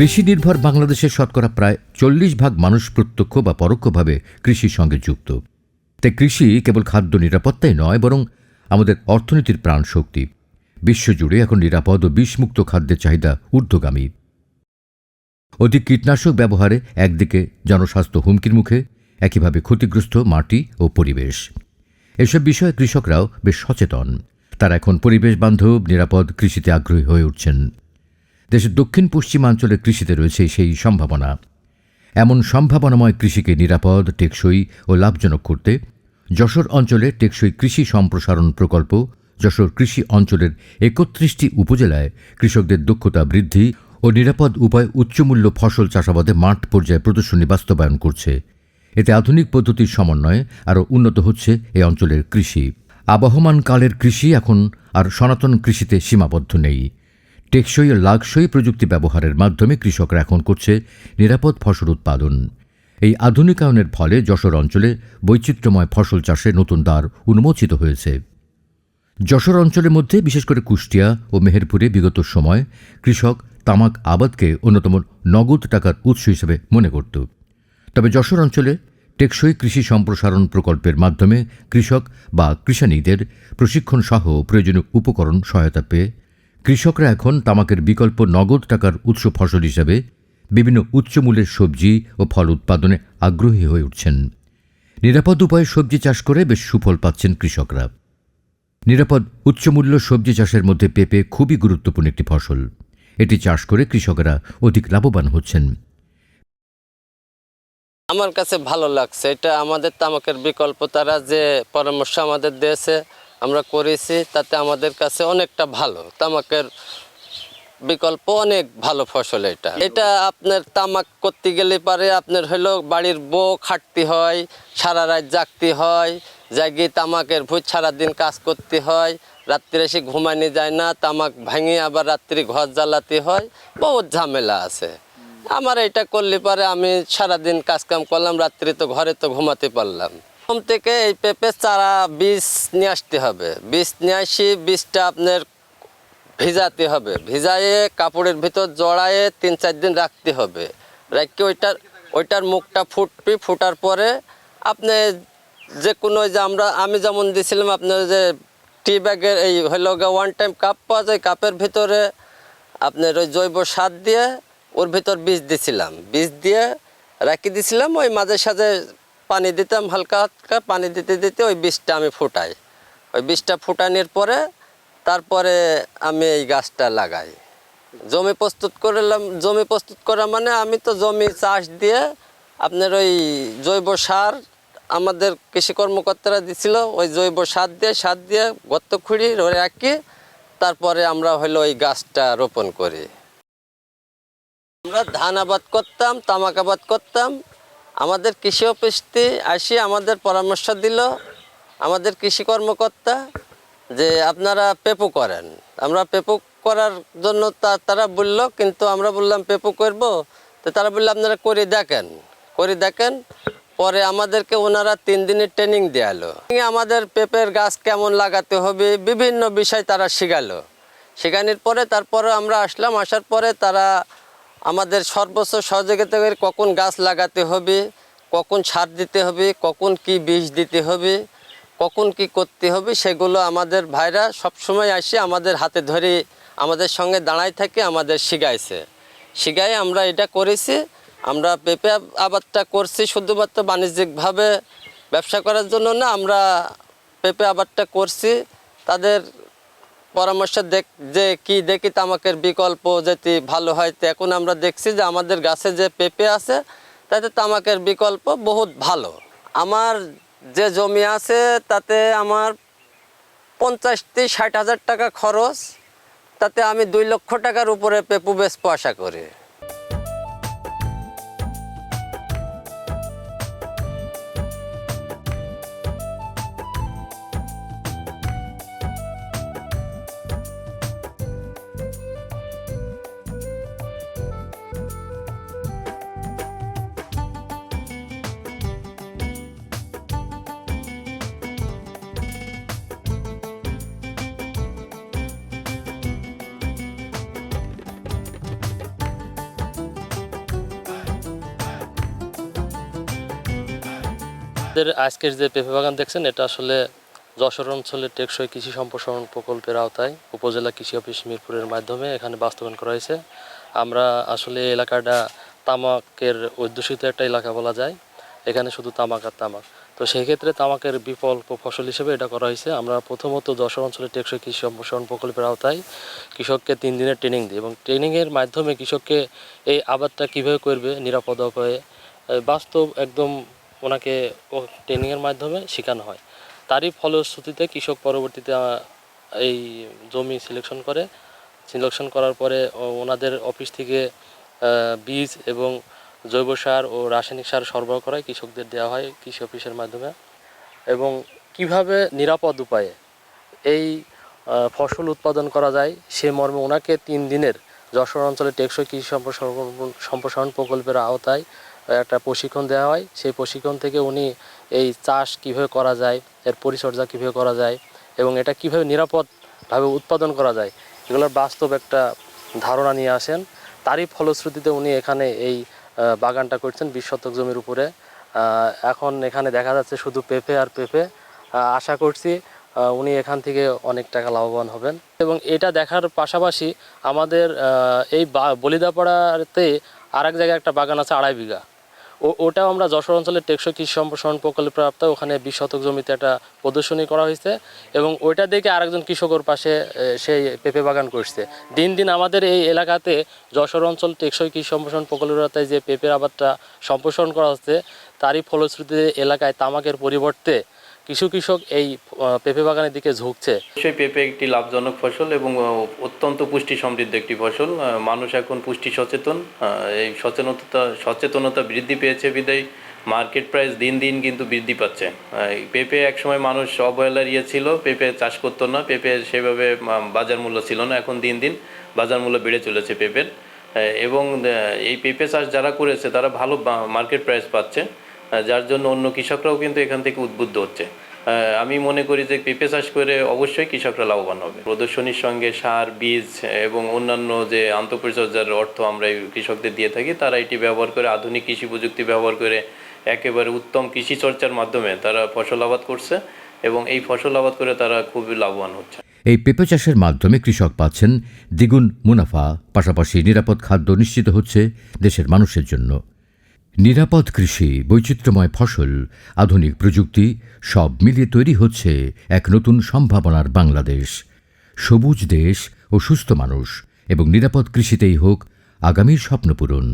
কৃষি নির্ভর বাংলাদেশের শতকরা প্রায় চল্লিশ ভাগ মানুষ প্রত্যক্ষ বা পরোক্ষভাবে কৃষির সঙ্গে যুক্ত। তাই কৃষি কেবল খাদ্য নিরাপত্তাই নয়, বরং আমাদের অর্থনীতির প্রাণ শক্তি বিশ্বজুড়ে এখন নিরাপদ ও বিষমুক্ত খাদ্যের চাহিদা ঊর্ধ্বগামী। অধিক কীটনাশক ব্যবহারে একদিকে জনস্বাস্থ্য হুমকির মুখে, একইভাবে ক্ষতিগ্রস্ত মাটি ও পরিবেশ। এসব বিষয়ে কৃষকরাও বেশ সচেতন। তারা এখন পরিবেশ বান্ধব, নিরাপদ কৃষিতে আগ্রহী হয়ে উঠছেন। দেশের দক্ষিণ পশ্চিমাঞ্চলের কৃষিতে রয়েছে সেই সম্ভাবনা। এমন সম্ভাবনাময় কৃষিকে নিরাপদ, টেকসই ও লাভজনক করতে যশোর অঞ্চলে টেকসই কৃষি সম্প্রসারণ প্রকল্প, যশোর কৃষি অঞ্চলের একত্রিশটি উপজেলায় কৃষকদের দক্ষতা বৃদ্ধি ও নিরাপদ উপায় উচ্চমূল্য ফসল চাষাবাদে মাঠ পর্যায়ে প্রদর্শনী বাস্তবায়ন করছে। এতে আধুনিক পদ্ধতির সমন্বয়ে আরও উন্নত হচ্ছে এ অঞ্চলের কৃষি। আবহমানকালের কৃষি এখন আর সনাতন কৃষিতে সীমাবদ্ধ নেই। টেকসই ও লাগসই প্রযুক্তি ব্যবহারের মাধ্যমে কৃষকরা এখন করছে নিরাপদ ফসল উৎপাদন। এই আধুনিকায়নের ফলে যশোর অঞ্চলে বৈচিত্র্যময় ফসল চাষে নতুন দ্বার উন্মোচিত হয়েছে। যশোর অঞ্চলের মধ্যে, বিশেষ করে কুষ্টিয়া ও মেহেরপুরে বিগত সময় কৃষক তামাক আবাদকে অন্যতম নগদ টাকার উৎস হিসেবে মনে করত। তবে যশোর অঞ্চলে টেকসই কৃষি সম্প্রসারণ প্রকল্পের মাধ্যমে কৃষক বা কৃষানীদের প্রশিক্ষণ সহ প্রয়োজনীয় উপকরণ সহায়তা পেয়ে কৃষকরা এখন তামাকের বিকল্প নগদ টাকার উৎস ফসল হিসাবে বিভিন্ন উচ্চমূল্যের সবজি ও ফল উৎপাদনে আগ্রহী হয়ে উঠছেন। নিরাপদ উপায়ে সবজি চাষ করে বেশ সুফল পাচ্ছেন কৃষকরা। নিরাপদ উচ্চমূল্য সবজি চাষের মধ্যে পেঁপে খুবই গুরুত্বপূর্ণ একটি ফসল। এটি চাষ করে কৃষকেরা অধিক লাভবান হচ্ছেন। আমার কাছে ভালো লাগছে। এটা আমাদের তামাকের বিকল্প। তারা যে পরামর্শ আমাদের দিয়েছে আমরা করেছি, তাতে আমাদের কাছে অনেকটা ভালো। তামাকের বিকল্প অনেক ভালো ফসল এটা। এটা আপনার তামাক করতে গেলে পারে আপনার হলো বাড়ির বউ খাটতে হয়, সারা রাত জাগতে হয়, জাগিয়ে তামাকের ভূত সারাদিন কাজ করতে হয়, রাত্রে এসে ঘুমানি যায় না, তামাক ভাঙিয়ে আবার রাত্রি ঘর জ্বালাতে হয়, বহুত ঝামেলা আছে। আমার এটা করলে পারে আমি সারাদিন কাজকাম করলাম, রাত্রি তো ঘরে তো ঘুমাতে পারলাম। প্রথম থেকে এই পেঁপে চারা বীজ নিয়ে আসতে হবে। বীজ নিয়ে আসি, বীজটা আপনার ভিজাতে হবে। ভিজায়ে কাপড়ের ভিতর জড়ায়ে তিন চার দিন রাখতে হবে। রাখতে ওইটার ওইটার মুখটা ফুটবি, ফুটার পরে আপনি যে কোনো যে আমরা, আমি যেমন দিয়েছিলাম আপনার যে টি ব্যাগের এই হলো ওয়ান টাইম কাপ পাওয়া যায় কাপের ভিতরে আপনার ওই জৈব সার দিয়ে ওর ভিতর বীজ দিছিলাম। বীজ দিয়ে রাখি দিছিলাম, ওই মাঝে সাঝে পানি দিতাম হালকা হালকা পানি দিতে দিতে ওই বীজটা আমি ফুটাই। ওই বীজটা ফুটানোর পরে তারপরে আমি এই গাছটা লাগাই। জমি প্রস্তুত করলাম, জমি প্রস্তুত করা মানে আমি তো জমি চাষ দিয়ে আপনার ওই জৈব সার আমাদের কৃষি কর্মকর্তারা দিছিল, ওই জৈব সার দিয়ে সার দিয়ে গর্ত খুঁড়ি রাখি, তারপরে আমরা হলো ওই গাছটা রোপণ করি। আমরা ধান আবাদ করতাম, তামাক আবাদ করতাম আমাদের কৃষি অফিসটি আসি আমাদের পরামর্শ দিল, আমাদের কৃষি কর্মকর্তা, যে আপনারা পেপু করেন। আমরা পেপু করার জন্য তা- তারা বলল, কিন্তু আমরা বললাম, পেপু করব? তো তারা বলল, আপনারা করে দেখেন। করে দেখেন, পরে আমাদেরকে ওনারা তিন দিনের ট্রেনিং দেয়ালো। আমাদের পেঁপের গাছ কেমন লাগাতে হবে, বিভিন্ন বিষয় তারা শিখালো। শেখানোর পরে তারপরে আমরা আসলাম, আসার পরে তারা আমাদের সর্বোচ্চ সহযোগিতা করে কখন গাছ লাগাতে হবে, কখন সার দিতে হবে, কখন কি বীজ দিতে হবে, কখন কি করতে হবে, সেগুলো আমাদের ভাইরা সবসময় আসে আমাদের হাতে ধরে, আমাদের সঙ্গে দাঁড়ায় থাকে, আমাদের শিখাইছে। শিখাই আমরা এটা করেছি, আমরা পেঁপে আবাদটা করছি শুধুমাত্র বাণিজ্যিকভাবে ব্যবসা করার জন্য না, আমরা পেঁপে আবাদটা করছি, তাদের পরামর্শ দেখ, যে কি দেখি তামাকের বিকল্প যেটি ভালো হয়, তো এখন আমরা দেখছি যে আমাদের গাছে যে পেঁপে আছে, তাতে তামাকের বিকল্প বহুত ভালো। আমার যে জমি আছে, তাতে আমার পঞ্চাশটি ষাট হাজার টাকা খরচ, তাতে আমি দুই লক্ষ টাকার উপরে পেপু বেশ পয়সা করি। আজকের যে পেঁপে বাগান দেখছেন, এটা আসলে যশোর অঞ্চলের টেকসই কৃষি সম্প্রসারণ প্রকল্পের আওতায় উপজেলা কৃষি অফিস মিরপুরের মাধ্যমে এখানে বাস্তবায়ন করা হয়েছে। আমরা আসলে এলাকাটা তামাকের অধ্যুষিত একটা এলাকা বলা যায়। এখানে শুধু তামাক আর তামাক। তো সেই ক্ষেত্রে তামাকের বিকল্প ফসল হিসেবে এটা করা হয়েছে। আমরা প্রথমত যশোর অঞ্চলের টেকসই কৃষি সম্প্রসারণ প্রকল্পের আওতায় কৃষককে তিন দিনের ট্রেনিং দিই এবং ট্রেনিংয়ের মাধ্যমে কৃষককে এই আবাদটা কীভাবে করবে, নিরাপদ এই বাস্তব একদম ওনাকে ট্রেনিংয়ের মাধ্যমে শেখানো হয়। তারই ফলশ্রুতিতে কৃষক পরবর্তীতে এই জমি সিলেকশন করে। সিলেকশন করার পরে ওনাদের অফিস থেকে বীজ এবং জৈব সার ও রাসায়নিক সার সরবরাহ করায় কৃষকদের দেওয়া হয় কৃষি অফিসের মাধ্যমে। এবং কীভাবে নিরাপদ উপায়ে এই ফসল উৎপাদন করা যায়, সে মর্মে ওনাকে তিন দিনের যশোর অঞ্চলে টেকসই কৃষি সম্প্রসারণ সম্প্রসারণ প্রকল্পের আওতায় একটা প্রশিক্ষণ দেওয়া হয়। সেই প্রশিক্ষণ থেকে উনি এই চাষ কীভাবে করা যায়, এর পরিচর্যা কীভাবে করা যায় এবং এটা কীভাবে নিরাপদভাবে উৎপাদন করা যায়, এগুলোর বাস্তব একটা ধারণা নিয়ে আসেন। তারই ফলশ্রুতিতে উনি এখানে এই বাগানটা করছেন বিশ শতক জমির উপরে। এখন এখানে দেখা যাচ্ছে শুধু পেঁপে আর পেঁপে। আশা করছি উনি এখান থেকে অনেক টাকা লাভবান হবেন। এবং এটা দেখার পাশাপাশি আমাদের এই বলিদাপাড়াতে আর এক জায়গায় একটা বাগান আছে আড়াই বিঘা। ওটাও আমরা যশোর অঞ্চলের টেকসই কৃষি সম্প্রসারণ প্রকল্পে প্রাপ্ত। ওখানে বিশ শতক জমিতে একটা প্রদর্শনী করা হয়েছে এবং ওইটা দেখে আরেকজন কৃষকের পাশে সেই পেঁপে বাগান করছে। দিন দিন আমাদের এই এলাকাতে যশোর অঞ্চল টেকসই কৃষি সম্প্রসারণ প্রকল্পের যে পেঁপের আবাদটা সম্প্রসারণ করা হচ্ছে, তারই ফলশ্রুতিতে এলাকায় তামাকের পরিবর্তে কিছু কৃষক এই পেঁপে বাগানের দিকে ঝুঁকছে। অবশ্যই পেঁপে একটি লাভজনক ফসল এবং অত্যন্ত পুষ্টি সমৃদ্ধ একটি ফসল। মানুষ এখন পুষ্টি সচেতন এই সচেতনতা সচেতনতা বৃদ্ধি পেয়েছে বিদায়। মার্কেট প্রাইস দিন দিন কিন্তু বৃদ্ধি পাচ্ছে। পেঁপে একসময় মানুষ অবহেলার ইয়ে ছিল, পেঁপে চাষ করতো না, পেঁপে সেভাবে বাজার মূল্য ছিল না। এখন দিন দিন বাজার মূল্য বেড়ে চলেছে পেঁপের। এবং এই পেঁপে চাষ যারা করেছে তারা ভালো মার্কেট প্রাইস পাচ্ছে। যার জন্য অন্য কৃষকরাও কিন্তু এখান থেকে উদ্বুদ্ধ হচ্ছে। আমি মনে করি যে পেঁপে চাষ করে অবশ্যই কৃষকরা লাভবান হবে। প্রদর্শনীর সঙ্গে সার, বীজ এবং অন্যান্য যে আন্তঃপরিচর্যার অর্থ আমরা কৃষকদের দিয়ে থাকি, তারা এটি ব্যবহার করে, আধুনিক কৃষি প্রযুক্তি ব্যবহার করে একেবারে উত্তম কৃষি চর্চার মাধ্যমে তারা ফসল আবাদ করছে এবং এই ফসল আবাদ করে তারা খুবই লাভবান হচ্ছে। এই পেঁপে চাষের মাধ্যমে কৃষক পাচ্ছেন দ্বিগুণ মুনাফা, পাশাপাশি নিরাপদ খাদ্য নিশ্চিত হচ্ছে দেশের মানুষের জন্য। নিরাপদ কৃষি বৈচিত্র্যময় ফসল, আধুনিক প্রযুক্তি, সব মিলিয়ে তৈরি হচ্ছে এক নতুন সম্ভাবনার বাংলাদেশ। সবুজ দেশ ও সুস্থ মানুষ এবং নিরাপদ কৃষিতেই হোক আগামীর স্বপ্নপূরণ